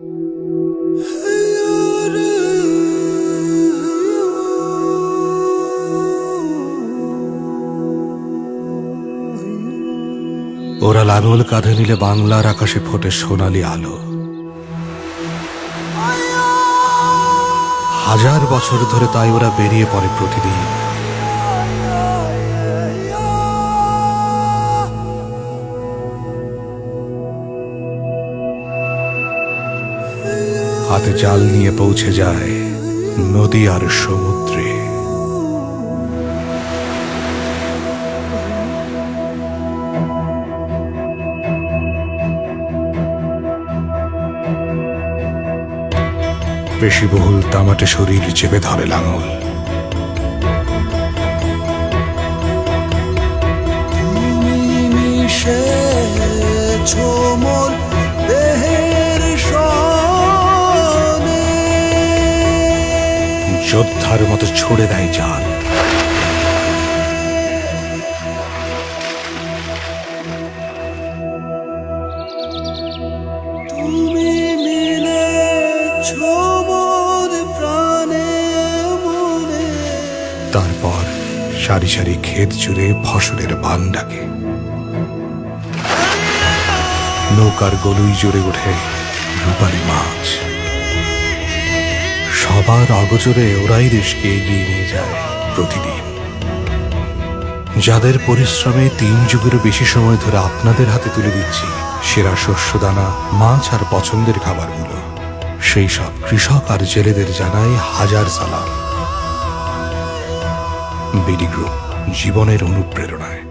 ওরা লাঙল কাঁধে নিলে বাংলার আকাশে ফোটে সোনালি আলো। হাজার বছর ধরে তাই ওরা বেরিয়ে পড়ে প্রতিদিন। হাতে জাল নিয়ে পৌঁছে যায় নদী আর সমুদ্রে। পেশিবহুল তামাটে শরীর চেপে ধরে লাঙল। মোর যোদ্ধার মতো ছড়ে দেয় জাল। তারপর সারি সারি ক্ষেত জুড়ে ফসলের বান ডাকে। নৌকার গলুই জুড়ে ওঠে রূপালী মাছ। সবার অগোচরে ওরাই দেশকে এগিয়ে নিয়ে যায় প্রতিদিন। যাদের পরিশ্রমে তিন যুগেরও বেশি সময় ধরে আপনাদের হাতে তুলে দিচ্ছি, সেরা শস্যদানা, মাছ আর পছন্দের খাবারগুলো। সেই সব কৃষক আর জেলেদের জানাই হাজার সালাম। বিডি গ্রুপ, জীবনের অনুপ্রেরণায়।